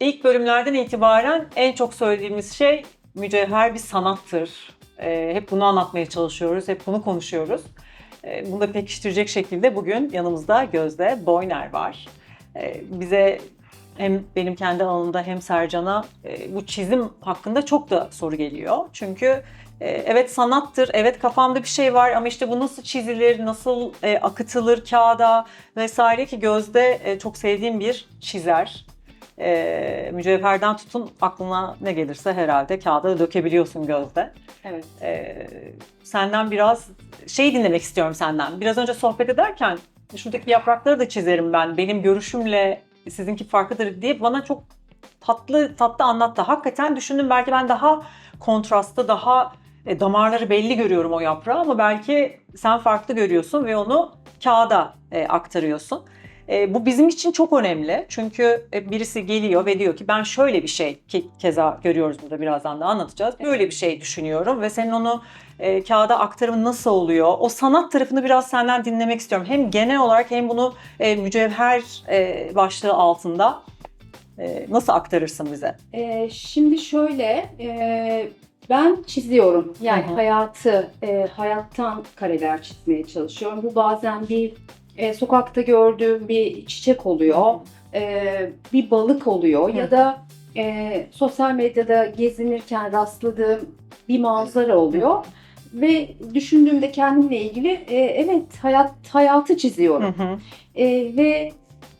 İlk bölümlerden itibaren en çok söylediğimiz şey mücevher bir sanattır. Ee, hep bunu anlatmaya çalışıyoruz, hep bunu konuşuyoruz. Ee, bunu da pekiştirecek şekilde bugün yanımızda Gözde Boyner var. Ee, bize hem benim kendi alanımda hem Sercan'a e, bu çizim hakkında çok da soru geliyor. Çünkü e, evet sanattır, evet kafamda bir şey var ama işte bu nasıl çizilir, nasıl e, akıtılır kağıda vesaire ki Gözde e, çok sevdiğim bir çizer. E, mücevherden tutun aklına ne gelirse herhalde kağıda dökebiliyorsun Gözde. Evet. E, senden biraz şey dinlemek istiyorum senden. Biraz önce sohbet ederken şuradaki yaprakları da çizerim ben. Benim görüşümle sizinki farklıdır diye bana çok tatlı tatlı anlattı. Hakikaten düşündüm belki ben daha kontrastlı, daha e, damarları belli görüyorum o yaprağı ama belki sen farklı görüyorsun ve onu kağıda e, aktarıyorsun. E, bu bizim için çok önemli çünkü e, birisi geliyor ve diyor ki ben şöyle bir şey ki keza görüyoruz burada birazdan da anlatacağız. Böyle bir şey düşünüyorum ve senin onu e, kağıda aktarımı nasıl oluyor? O sanat tarafını biraz senden dinlemek istiyorum. Hem genel olarak hem bunu e, mücevher e, başlığı altında e, nasıl aktarırsın bize? Ee, şimdi şöyle, e, ben çiziyorum. Yani Hı hı. hayatı, e, hayattan kareler çizmeye çalışıyorum. Bu bazen bir e, sokakta gördüğüm bir çiçek oluyor, e, bir balık oluyor Hı. ya da e, sosyal medyada gezinirken rastladığım bir manzara oluyor. Ve düşündüğümde kendimle ilgili e, evet hayat hayatı çiziyorum. Hı hı. E, ve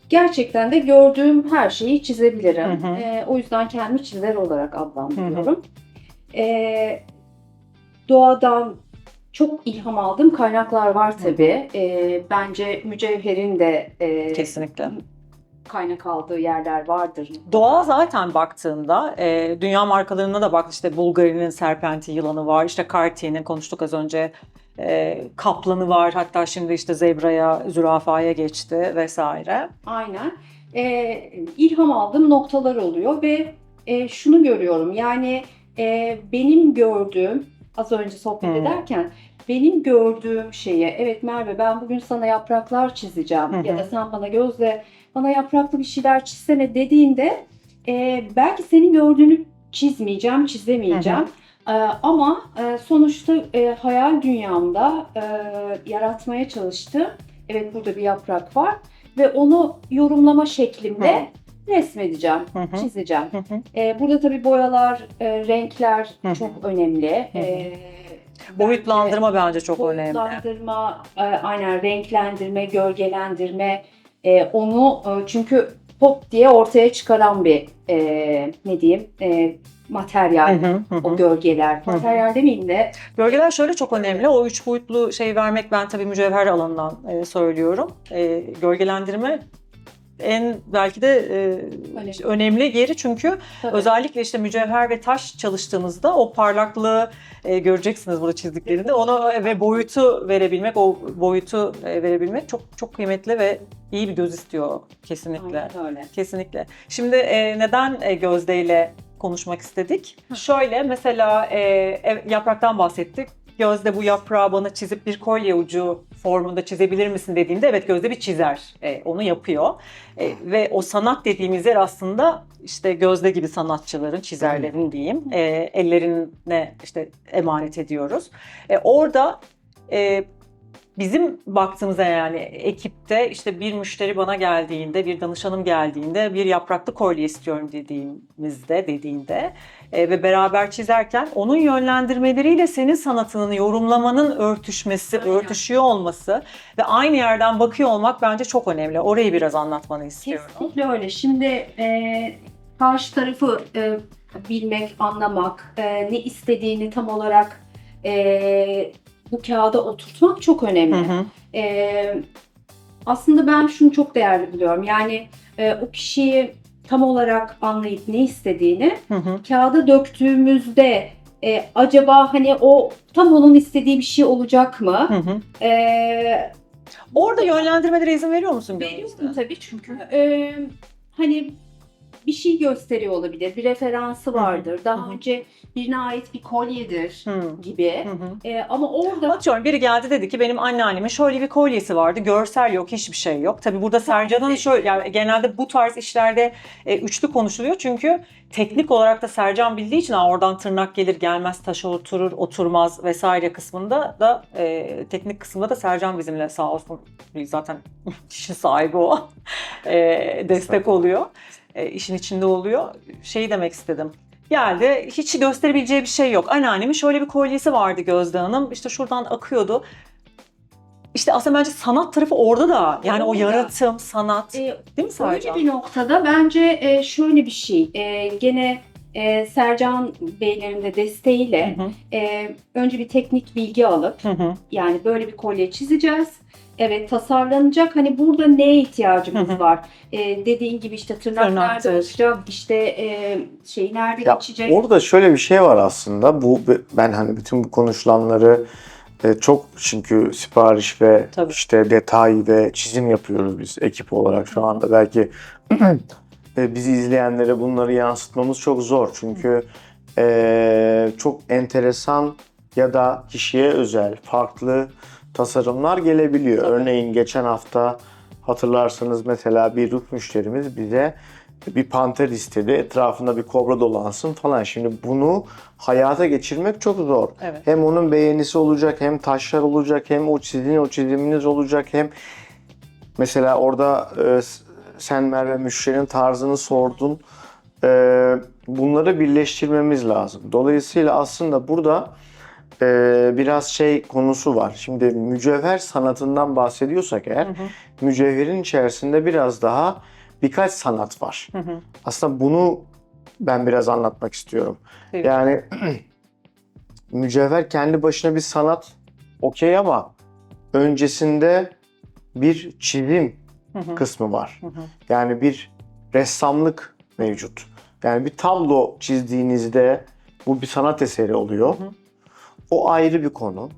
gerçekten de gördüğüm her şeyi çizebilirim. Hı hı. E, o yüzden kendimi çizer olarak adlandırıyorum. E, doğadan çok ilham aldığım kaynaklar var tabii. E, bence mücevherin de e, Kesinlikle. kaynak aldığı yerler vardır. Doğa zaten baktığında e, dünya markalarına da bak işte Bulgari'nin serpenti yılanı var, işte Cartier'in konuştuk az önce e, kaplanı var, hatta şimdi işte zebraya, zürafaya geçti vesaire. Aynen. E, ilham aldığım noktalar oluyor ve e, şunu görüyorum. Yani e, benim gördüğüm, az önce sohbet Hı. ederken benim gördüğüm şeye, evet Merve ben bugün sana yapraklar çizeceğim Hı hı. ya da sen bana gözle bana yapraklı bir şeyler çizsene dediğinde e, belki senin gördüğünü çizmeyeceğim, çizemeyeceğim. E, ama e, sonuçta e, hayal dünyamda e, yaratmaya çalıştığım, evet burada bir yaprak var ve onu yorumlama şeklimde resmedeceğim, Hı hı. çizeceğim. Hı hı. E, burada tabii boyalar, e, renkler Hı hı. çok önemli. Hı hı. E, Boyutlandırma bence çok önemli. boyutlandırma, e, aynen renklendirme, gölgelendirme, e, onu e, çünkü pop diye ortaya çıkaran bir e, ne diyeyim e, materyal. Hı hı, hı. O gölgeler. Hı. Materyal demeyeyim de Gölgeler şöyle çok önemli. O üç boyutlu şey vermek ben tabii mücevher alanından e, söylüyorum. E, gölgelendirme en belki de e, Önemli. önemli yeri çünkü tabii. özellikle işte mücevher ve taş çalıştığınızda o parlaklığı e, göreceksiniz burada çizdiklerinde. Onu e, ve boyutu verebilmek, o boyutu e, verebilmek çok çok kıymetli ve iyi bir göz istiyor kesinlikle. Aynen öyle. Kesinlikle. Şimdi e, neden e, Gözde ile konuşmak istedik? Şöyle mesela e, yapraktan bahsettik. Gözde bu yaprağı bana çizip bir kolye ucu formunda çizebilir misin dediğinde evet Gözde bir çizer. E, onu yapıyor. E, ve o sanat dediğimiz yer aslında işte Gözde gibi sanatçıların, çizerlerin diyeyim, e, ellerine işte emanet ediyoruz. E, orada e, bizim baktığımızda yani ekipte işte bir müşteri bana geldiğinde, bir danışanım geldiğinde bir yapraklı kolye istiyorum dediğimizde, dediğinde ve beraber çizerken onun yönlendirmeleriyle senin sanatının yorumlamanın örtüşmesi, Aynen. örtüşüyor olması ve aynı yerden bakıyor olmak bence çok önemli. Orayı biraz anlatmanı istiyorum. Kesinlikle öyle. Şimdi e, karşı tarafı e, bilmek, anlamak, e, ne istediğini tam olarak e, bu kağıda oturtmak çok önemli. Hı hı. E, aslında ben şunu çok değerli buluyorum. Yani e, o kişiyi tam olarak anlayıp ne istediğini Hı hı. kağıda döktüğümüzde e, acaba hani o tam onun istediği bir şey olacak mı? Hı hı. E, Orada yönlendirmelere izin veriyor musun? Veriyorum tabii çünkü e, hani bir şey gösteriyor olabilir. Bir referansı vardır. Daha hı hı. önce birine ait bir kolyedir Hı. gibi. Hı hı. E, ama orada Atıyorum biri geldi dedi ki benim anneannemin şöyle bir kolyesi vardı. Görsel yok, hiçbir şey yok. Tabii burada Sercan'ın şöyle yani genelde bu tarz işlerde e, üçlü konuşuluyor. Çünkü teknik olarak da Sercan bildiği için "Aa, oradan tırnak gelir gelmez taşa oturur oturmaz vesaire kısmında da e, teknik kısmında da Sercan bizimle sağ olsun zaten işin sahibi o E, destek oluyor. E, işin içinde oluyor. Şeyi demek istedim. Geldi hiç gösterebileceği bir şey yok. Anneannemin şöyle bir kolyesi vardı Gözde Hanım. İşte şuradan akıyordu. İşte aslında bence sanat tarafı orada da. Yani o yaratım, sanat. e, Değil mi Öyle Sercan? bir noktada bence e, şöyle bir şey. E, gene e, Sercan Beylerin de desteğiyle Hı hı, e, önce bir teknik bilgi alıp hı hı, yani böyle bir kolye çizeceğiz. Evet tasarlanacak. Hani burada neye ihtiyacımız Hı hı. var? E, dediğin gibi işte tırnak Tırnaktır. nerede olacak? İşte e, şey nerede Ya geçecek? orada şöyle bir şey var aslında. Bu ben hani bütün bu konuşulanları e, çok çünkü sipariş ve Tabii. işte detay ve çizim yapıyoruz biz ekip olarak şu anda. Belki e, bizi izleyenlere bunları yansıtmamız çok zor. Çünkü e, çok enteresan ya da kişiye özel farklı tasarımlar gelebiliyor. Tabii. Örneğin geçen hafta hatırlarsanız mesela bir Rus müşterimiz bize bir panter istedi. Etrafında bir kobra dolansın falan. Şimdi bunu hayata geçirmek çok zor. Evet. Hem onun beğenisi olacak, hem taşlar olacak, hem o sizin o çiziminiz olacak, hem mesela orada e, sen Merve müşterinin tarzını sordun. E, bunları birleştirmemiz lazım. Dolayısıyla aslında burada e, biraz şey konusu var. Şimdi mücevher sanatından bahsediyorsak eğer, Hı hı, mücevherin içerisinde biraz daha birkaç sanat var. hı hı. Aslında bunu ben biraz anlatmak istiyorum. Evet. Yani mücevher kendi başına bir sanat okey ama öncesinde bir çizim Hı hı, kısmı var. hı hı. Yani bir ressamlık mevcut. Yani bir tablo çizdiğinizde bu bir sanat eseri oluyor. Hı hı. O ayrı bir konu.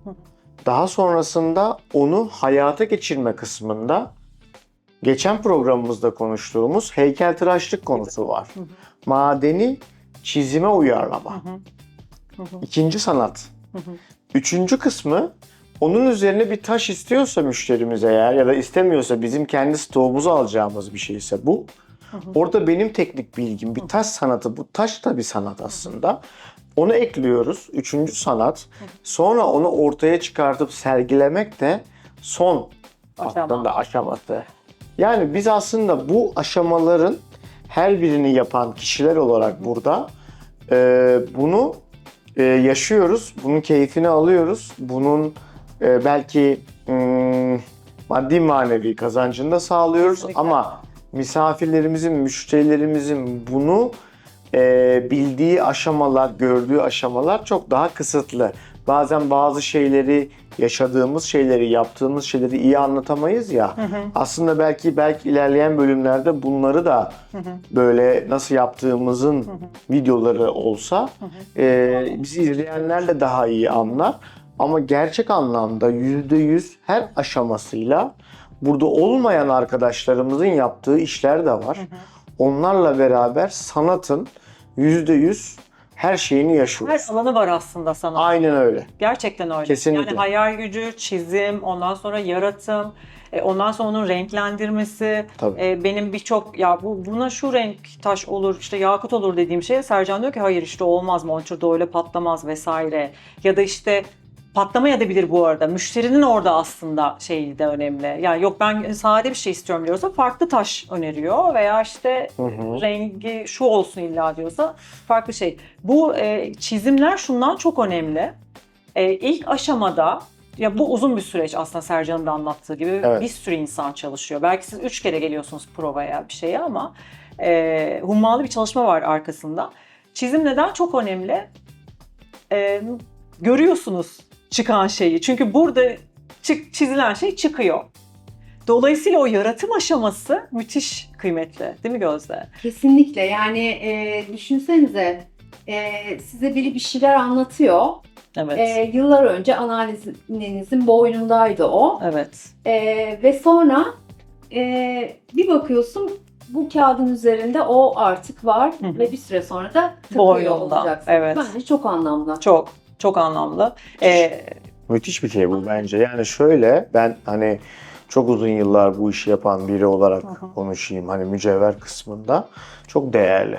Daha sonrasında onu hayata geçirme kısmında geçen programımızda konuştuğumuz heykeltıraşlık konusu var. Madeni çizime uyarlama. İkinci sanat. Üçüncü kısmı onun üzerine bir taş istiyorsa müşterimiz eğer ya da istemiyorsa bizim kendi stoğumuzu alacağımız bir şeyse bu. Orada benim teknik bilgim bir taş sanatı. Bu taş da bir sanat aslında. Onu ekliyoruz. Üçüncü sanat. Sonra onu ortaya çıkartıp sergilemek de son Aşama. aslında aşaması. Yani biz aslında bu aşamaların her birini yapan kişiler olarak burada e, bunu e, yaşıyoruz. Bunun keyfini alıyoruz. Bunun e, belki mm, maddi manevi kazancını da sağlıyoruz Kesinlikle. ama misafirlerimizin, müşterilerimizin bunu e, bildiği aşamalar, gördüğü aşamalar çok daha kısıtlı. Bazen bazı şeyleri, yaşadığımız şeyleri, yaptığımız şeyleri iyi anlatamayız ya. Hı hı. Aslında belki belki ilerleyen bölümlerde bunları da Hı hı. böyle nasıl yaptığımızın Hı hı. videoları olsa Hı hı. e, bizi izleyenler de daha iyi anlar. Ama gerçek anlamda yüzde yüz her aşamasıyla burada olmayan arkadaşlarımızın yaptığı işler de var. Hı hı. Onlarla beraber sanatın yüzde yüz her şeyini Her yaşıyoruz. alanı var aslında sanat. Aynen öyle. Gerçekten öyle. Kesinlikle. Yani hayal gücü, çizim, ondan sonra yaratım, e, ondan sonra onun renklendirmesi. Tabii. E, benim birçok ya bu buna şu renk taş olur, işte yakut olur dediğim şey Sercan diyor ki hayır işte olmaz monçurda öyle patlamaz vesaire. Ya da işte patlamaya da bilir bu arada. Müşterinin orada aslında şeyi de önemli. Yani yok ben sade bir şey istiyorum diyorsa farklı taş öneriyor veya işte Hı hı. rengi şu olsun illa diyorsa farklı şey. Bu e, çizimler şundan çok önemli. E, ilk aşamada ya bu uzun bir süreç aslında Sercan'ın da anlattığı gibi Evet. bir sürü insan çalışıyor. Belki siz üç kere geliyorsunuz provaya bir şeye ama e, hummalı bir çalışma var arkasında. Çizim neden çok önemli? E, görüyorsunuz çıkan şeyi. Çünkü burada çık, çizilen şey çıkıyor. Dolayısıyla o yaratım aşaması müthiş kıymetli. Değil mi Gözde? Kesinlikle yani e, düşünsenize e, size biri bir şeyler anlatıyor. Evet. E, yıllar önce anneannenizin boynundaydı o. evet. E, ve sonra e, bir bakıyorsun bu kağıdın üzerinde o artık var Hı hı. ve bir süre sonra da takıyor Boynunda, olacaksın. evet. Bence çok anlamlı. Çok çok anlamlı. Ee, Müthiş bir şey bu bence. Yani şöyle ben hani çok uzun yıllar bu işi yapan biri olarak hı. konuşayım. Hani mücevher kısmında çok değerli.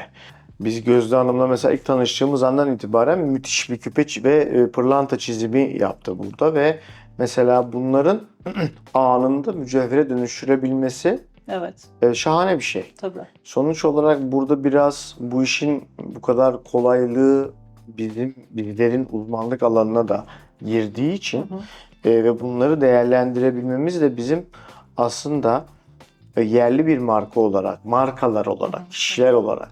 Biz Gözde Hanım'la mesela ilk tanıştığımız andan itibaren müthiş bir küpe ve e, pırlanta çizimi yaptı burada ve mesela bunların anında mücevhere dönüştürebilmesi evet e, şahane bir şey. tabii. Sonuç olarak burada biraz bu işin bu kadar kolaylığı bizim bizlerin uzmanlık alanına da girdiği için Hı hı. e, ve bunları değerlendirebilmemiz de bizim aslında e, yerli bir marka olarak, markalar Hı hı. olarak, kişiler olarak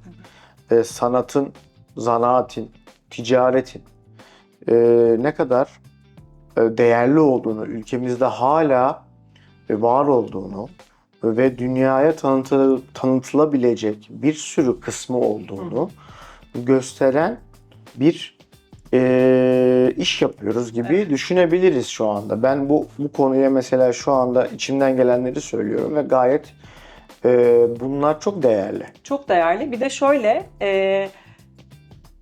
e, sanatın, zanaatin, ticaretin e, ne kadar e, değerli olduğunu, ülkemizde hala e, var olduğunu ve dünyaya tanıtı, tanıtılabilecek bir sürü kısmı olduğunu gösteren bir e, iş yapıyoruz gibi düşünebiliriz şu anda. Ben bu bu konuya mesela şu anda içimden gelenleri söylüyorum ve gayet e, bunlar çok değerli. Çok değerli. Bir de şöyle e,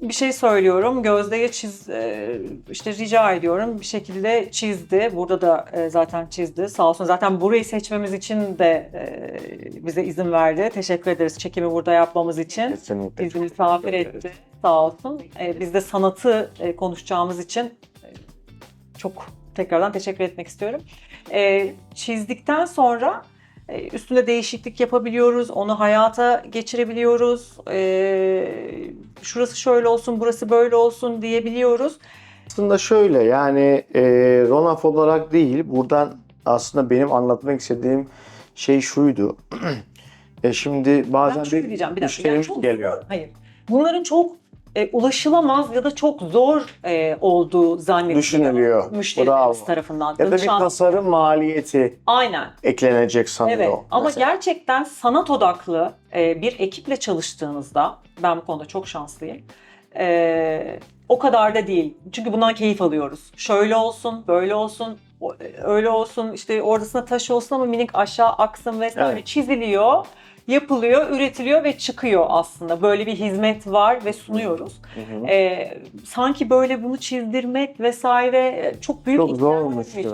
bir şey söylüyorum. Gözde'ye çiz e, işte rica ediyorum bir şekilde çizdi. Burada da e, zaten çizdi. Sağ olsun. Zaten burayı seçmemiz için de e, bize izin verdi. Teşekkür ederiz çekimi burada yapmamız için. Kesinlikle. Bizi misafir etti. Sağ olsun. E, biz de sanatı e, konuşacağımız için e, çok tekrardan teşekkür etmek istiyorum. E, çizdikten sonra e, üstünde değişiklik yapabiliyoruz, onu hayata geçirebiliyoruz. E, şurası şöyle olsun, burası böyle olsun diyebiliyoruz. Aslında şöyle yani e, Ronaf olarak değil buradan aslında benim anlatmak istediğim şey şuydu. e, şimdi bazen ben bir diyeceğim bir dakika. müşterimiz çok geliyor. Hayır. Bunların çok e, ulaşılamaz ya da çok zor e, olduğu zannediliyor. Düşünülüyor. Müşterilerimiz Bravo. tarafından. Ya da bir Danışan- tasarım maliyeti Aynen. eklenecek sanıyor. Evet ama mesela. gerçekten sanat odaklı e, bir ekiple çalıştığınızda ben bu konuda çok şanslıyım. E, o kadar da değil. Çünkü bundan keyif alıyoruz. Şöyle olsun, böyle olsun, o- öyle olsun, işte orasına taş olsun ama minik aşağı aksın vesaire Evet. çiziliyor, yapılıyor, üretiliyor ve çıkıyor aslında. Böyle bir hizmet var ve sunuyoruz. Hı hı. E, sanki böyle bunu çizdirmek vesaire e, çok büyük Çok zormuş gibi.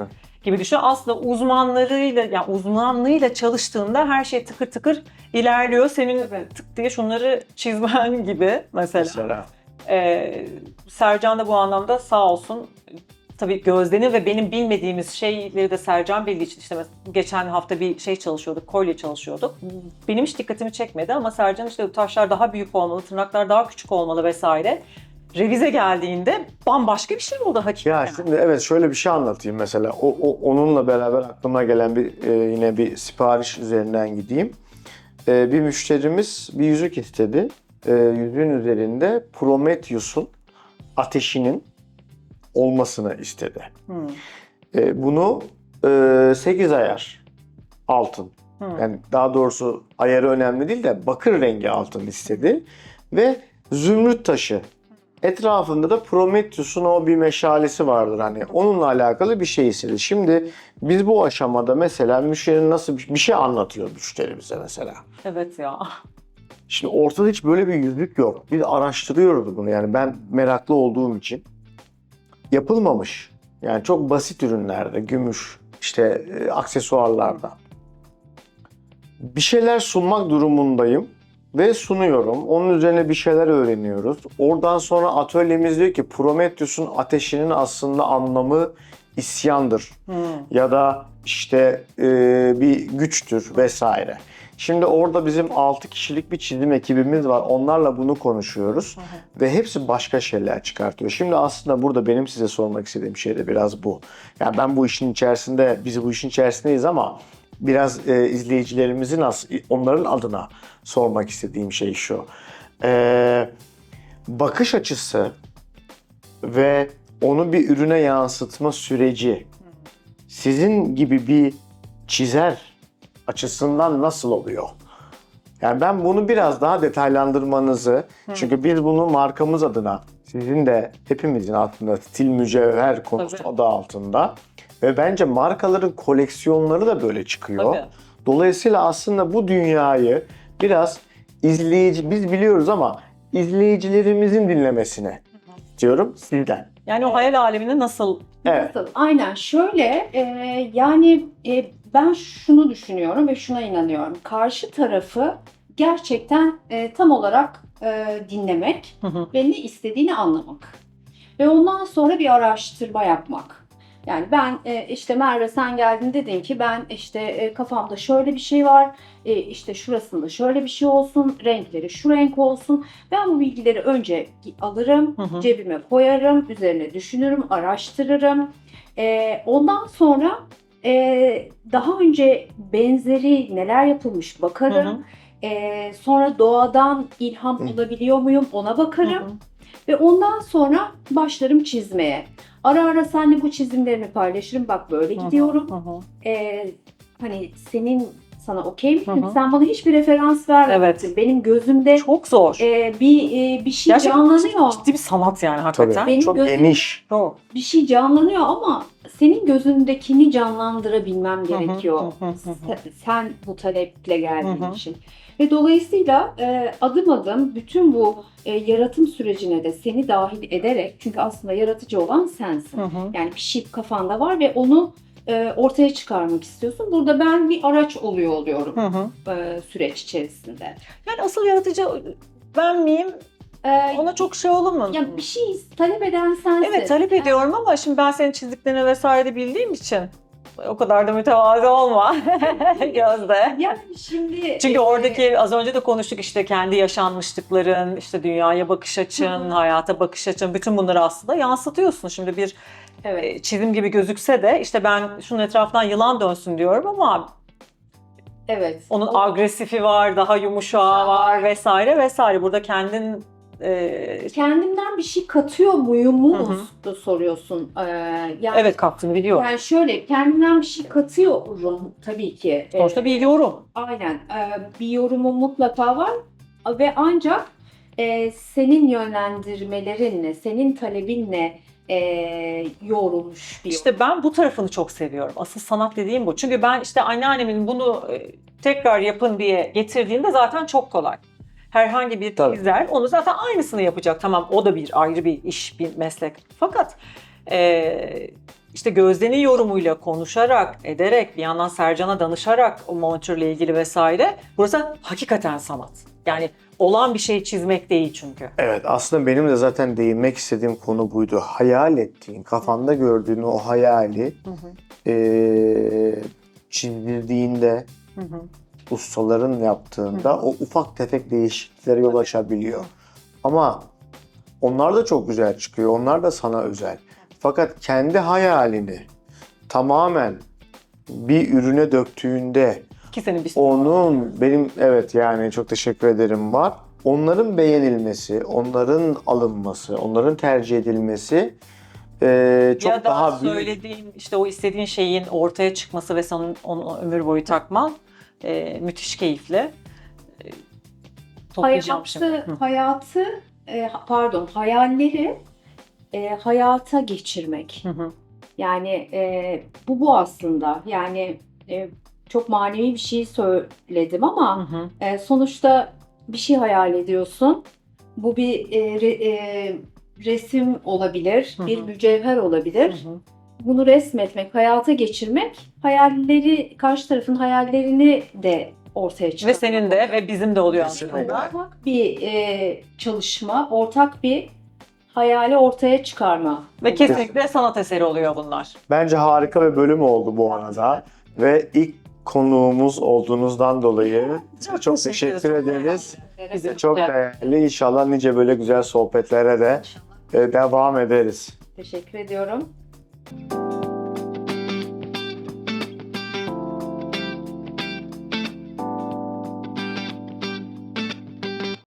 gibi düşün. Aslında uzmanlarıyla yani uzmanlığıyla çalıştığında her şey tıkır tıkır ilerliyor. Senin tık diye şunları çizmen gibi mesela. Mesela. Ee, Sercan da bu anlamda sağ olsun. Tabii Gözde'nin ve benim bilmediğimiz şeyleri de Sercan bildiği için işte geçen hafta bir şey çalışıyorduk, kolye çalışıyorduk. Benim hiç dikkatimi çekmedi ama Sercan işte taşlar daha büyük olmalı, tırnaklar daha küçük olmalı vesaire. Revize geldiğinde bambaşka bir şey oldu hakikaten. Ya şimdi evet şöyle bir şey anlatayım mesela. O, o onunla beraber aklıma gelen bir e, yine bir sipariş üzerinden gideyim. E, bir müşterimiz bir yüzük istedi. E, yüzüğün üzerinde Prometheus'un ateşinin olmasını istedi. Hmm, E, bunu e, 8 ayar altın. hmm. Yani daha doğrusu ayarı önemli değil de bakır rengi altın istedi. Ve zümrüt taşı. Etrafında da Prometheus'un o bir meşalesi vardır hani onunla alakalı bir şey istedi. Şimdi biz bu aşamada mesela müşterinin nasıl bir, şey anlatıyor müşteri bize mesela. Evet ya. Şimdi ortada hiç böyle bir yüzlük yok. Biz araştırıyoruz bunu yani ben meraklı olduğum için. Yapılmamış. Yani çok basit ürünlerde, gümüş, işte e, aksesuarlarda. Bir şeyler sunmak durumundayım ve sunuyorum. Onun üzerine bir şeyler öğreniyoruz. Oradan sonra atölyemiz diyor ki Prometheus'un ateşinin aslında anlamı isyandır Hmm. ya da işte e, bir güçtür vesaire. Şimdi orada bizim 6 kişilik bir çizim ekibimiz var. Onlarla bunu konuşuyoruz ve hepsi başka şeyler çıkartıyor. Şimdi aslında burada benim size sormak istediğim şey de biraz bu. Yani ben bu işin içerisinde, biz bu işin içerisindeyiz ama biraz e, izleyicilerimizin as- onların adına sormak istediğim şey şu. E, bakış açısı ve onu bir ürüne yansıtma süreci sizin gibi bir çizer açısından nasıl oluyor? Yani ben bunu biraz daha detaylandırmanızı, çünkü biz bunu markamız adına, sizin de hepimizin altında stil mücevher konusu Tabii. adı altında ve bence markaların koleksiyonları da böyle çıkıyor. Tabii. Dolayısıyla aslında bu dünyayı biraz izleyici, biz biliyoruz ama izleyicilerimizin dinlemesine diyorum sizden. Yani o hayal alemini nasıl Evet. Nasıl? Aynen şöyle e, yani e, ben şunu düşünüyorum ve şuna inanıyorum. Karşı tarafı gerçekten e, tam olarak e, dinlemek Hı hı. ve ne istediğini anlamak. Ve ondan sonra bir araştırma yapmak. Yani ben e, işte Merve sen geldin dedin ki ben işte e, kafamda şöyle bir şey var. E, işte şurasında şöyle bir şey olsun. Renkleri şu renk olsun. Ben bu bilgileri önce alırım. Hı hı. Cebime koyarım. Üzerine düşünürüm. Araştırırım. E, ondan sonra e, daha önce benzeri neler yapılmış bakarım. Hı hı. E, sonra doğadan ilham Hı. alabiliyor muyum ona bakarım. Hı hı. Ve ondan sonra başlarım çizmeye. Ara ara seninle bu çizimlerimi paylaşırım. Bak böyle Hı hı. gidiyorum. Hı hı. Ee, hani senin sana okey mi? Hı hı. Sen bana hiçbir referans vermedin. Evet. Benim gözümde Çok zor. e, bir e, bir şey Gerçekten canlanıyor. Ciddi bir sanat yani hakikaten. Benim Çok gözüm- geniş. Çok. Bir şey canlanıyor ama senin gözündekini canlandırabilmem gerekiyor. Sen, sen bu taleple geldiğin için. Ve dolayısıyla e, adım adım bütün bu e, yaratım sürecine de seni dahil ederek çünkü aslında yaratıcı olan sensin. Yani bir şey kafanda var ve onu e, ortaya çıkarmak istiyorsun. Burada ben bir araç oluyor oluyorum e, süreç içerisinde. Yani asıl yaratıcı ben miyim? E, Ona çok şey mu? ya bir şey talep eden sensin. Evet talep ediyorum ama şimdi ben senin çizdiklerini vesaire de bildiğim için o kadar da mütevazı olma Gözde. Yani şimdi Çünkü e, oradaki az önce de konuştuk işte kendi yaşanmışlıkların, işte dünyaya bakış açın, hayata bakış açın, bütün bunları aslında yansıtıyorsun. Şimdi bir evet. e, çizim gibi gözükse de işte ben şunun etrafından yılan dönsün diyorum ama Evet. onun O- agresifi var, daha yumuşağı var vesaire vesaire. Burada kendin e, kendimden bir şey katıyor muyum da soruyorsun. Ee, yani, evet kattığını biliyorum. Yani şöyle kendimden bir şey katıyorum tabii ki. Sonuçta bir yorum. Aynen. Ee, bir yorumum mutlaka var ve ancak e, senin yönlendirmelerinle, senin talebinle e, yoğrulmuş bir İşte ben bu tarafını çok seviyorum. Asıl sanat dediğim bu. Çünkü ben işte anneannemin bunu e, tekrar yapın diye getirdiğinde zaten çok kolay. Herhangi bir Tabii. çizer onu zaten aynısını yapacak. Tamam o da bir ayrı bir iş, bir meslek. Fakat e, işte Gözde'nin yorumuyla konuşarak, ederek, bir yandan Sercan'a danışarak o monitörle ilgili vesaire. Burası hakikaten sanat. Yani olan bir şey çizmek değil çünkü. Evet aslında benim de zaten değinmek istediğim konu buydu. Hayal ettiğin, kafanda gördüğün o hayali Hı hı, eee çizdirdiğinde, hı hı. Ustaların yaptığında o ufak tefek değişikliklere yol açabiliyor. Ama onlar da çok güzel çıkıyor. Onlar da sana özel. Fakat kendi hayalini tamamen bir ürüne döktüğünde Ki senin bir onun benim evet yani çok teşekkür ederim var. Onların beğenilmesi, onların alınması, onların tercih edilmesi eee, çok ya da daha büyük. söylediğin işte o istediğin şeyin ortaya çıkması ve senin onu ömür boyu takman e, müthiş keyifli. E, toplayacağım şimdi. hayatı, Hı. hayatı e, pardon hayalleri e, hayata geçirmek. Hı hı. Yani e, bu bu aslında. Yani e, çok manevi bir şey söyledim Hı ama hı. e, sonuçta bir şey hayal ediyorsun. Bu bir e, re- e, resim olabilir, Hı hı. bir mücevher olabilir. Hı hı. Bunu resmetmek, hayata geçirmek, hayalleri, karşı tarafın hayallerini de ortaya Ve çıkarmak. senin de ve bizim de oluyor aslında. Ortak bir e, çalışma, ortak bir hayali ortaya çıkarma. Ve kesinlikle sanat eseri oluyor bunlar. Bence harika bir bölüm oldu bu arada. Ve ilk konuğumuz olduğunuzdan dolayı çok, çok teşekkür ederiz. Bizim Çok değerli. İnşallah nice böyle güzel sohbetlere de e, devam ederiz. Teşekkür ediyorum. Thank you